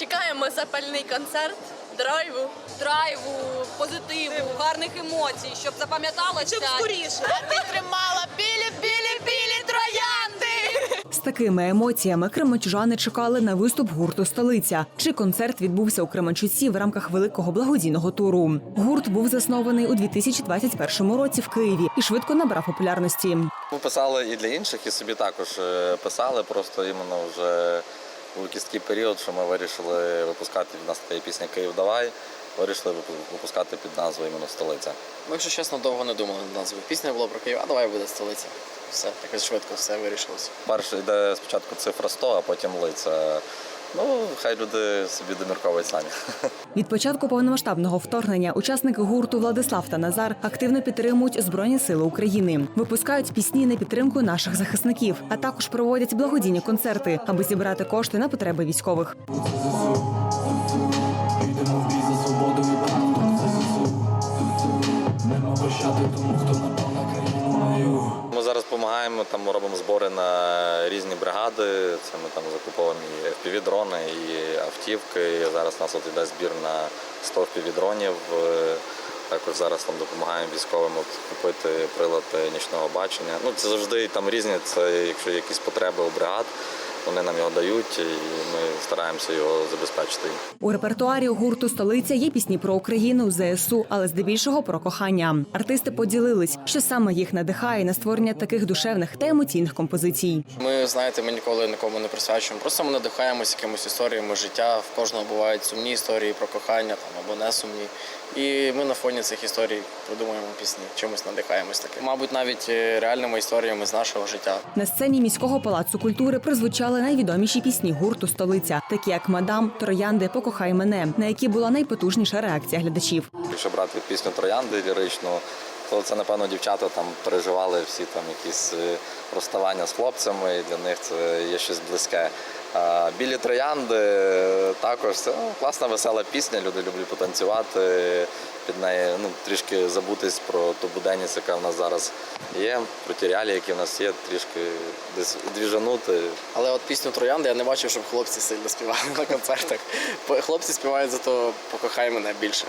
Чекаємо запальний концерт драйву. драйву, позитиву, гарних емоцій, щоб запам'яталося. Щоб скоріше. А ти тримала білі, білі, білі троянди. З такими емоціями кременчужани чекали на виступ гурту Столиця. Чи концерт відбувся у Кременчуці в рамках великого благодійного туру? Гурт був заснований у 2021 році в Києві і швидко набрав популярності. Ми писали і для інших, і собі також е, писали. Просто іменно вже був кісткий період, що ми вирішили випускати від нас є пісня Київ давай. Вирішили випускати під назвою іменно столиця. Ми, якщо чесно, довго не думали над назвою. Пісня була про Київ, а давай буде столиця. Все, якось швидко все вирішилося. Перше йде спочатку цифра 100, а потім лиця. Ну, хай люди собі домірковують самі. Від початку повномасштабного вторгнення учасники гурту Владислав та Назар активно підтримують Збройні Сили України, випускають пісні на підтримку наших захисників, а також проводять благодійні концерти, аби зібрати кошти на потреби військових. Допомагаємо, там робимо збори на різні бригади. Це ми там закуповуємо і FPV-дрони, і автівки. І зараз у нас от іде збір на 100 FPV-дронів. Е, Також зараз там допомагаємо військовим от, купити прилад нічного бачення. Ну це завжди там різні. Це якщо якісь потреби у бригад, вони нам його дають, і ми стараємося його забезпечити. У репертуарі гурту столиця є пісні про Україну, ЗСУ, але здебільшого про кохання. Артисти поділились, що саме їх надихає на створення таких душевних та емоційних композицій. Ми, знаєте, ми ніколи нікому не присвячуємо. Просто ми надихаємося якимось історіями життя. В кожного бувають сумні історії про кохання там, або не сумні. І ми на фоні цих історій придумуємо пісні, чимось надихаємось таке. Мабуть, навіть е, реальними історіями з нашого життя. На сцені міського палацу культури прозвучали найвідоміші пісні гурту Столиця, такі як Мадам, Троянди, Покохай мене, на які була найпотужніша реакція глядачів. Якщо брати пісню Троянди лірично, то це, напевно, дівчата там переживали всі там якісь е, розставання з хлопцями, і для них це є щось близьке. Білі троянди е, також це ну, класна, весела пісня. Люди люблять потанцювати під неї, ну трішки забутись про ту буденність, яка в нас зараз є, про ті реалії, які в нас є, трішки десь двіжанути. Але от пісню Троянди я не бачив, щоб хлопці сильно співали на концертах. Хлопці співають зато покохай мене більше.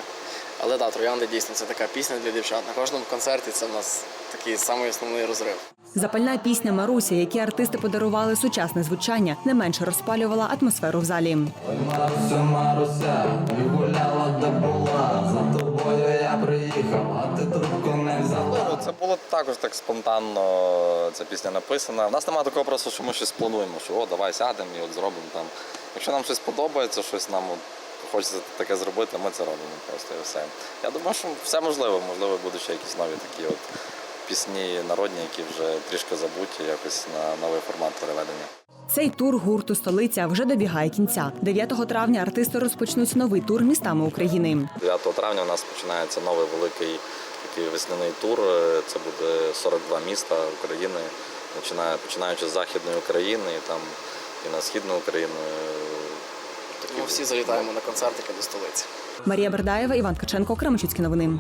Але так, Троянди дійсно це така пісня для дівчат. На кожному концерті це в нас такий самий основний розрив. Запальна пісня Маруся, які артисти подарували сучасне звучання, не менше розпалювала атмосферу в залі. Ой, Маруся, Маруся, і гуляла, де була. За тобою я приїхав, а ти трубку не взяла. Ну, Це було також так спонтанно. Ця пісня написана. У нас немає такого просто, що ми щось плануємо, що о, давай сядемо і от зробимо там. Якщо нам щось подобається, щось нам от, хочеться таке зробити, ми це робимо просто і все. Я думаю, що все можливо, можливо, будуть ще якісь нові такі от пісні народні, які вже трішки забуті, якось на новий формат переведення. Цей тур гурту столиця вже добігає кінця. 9 травня артисти розпочнуть новий тур містами України. 9 травня у нас починається новий великий такий весняний тур. Це буде 42 міста України, починаючи з Західної України, і там і на Східну Україну. Ми всі залітаємо на концертики до столиці. Марія Бердаєва, Іван Ткаченко, Кременчуцькі новини.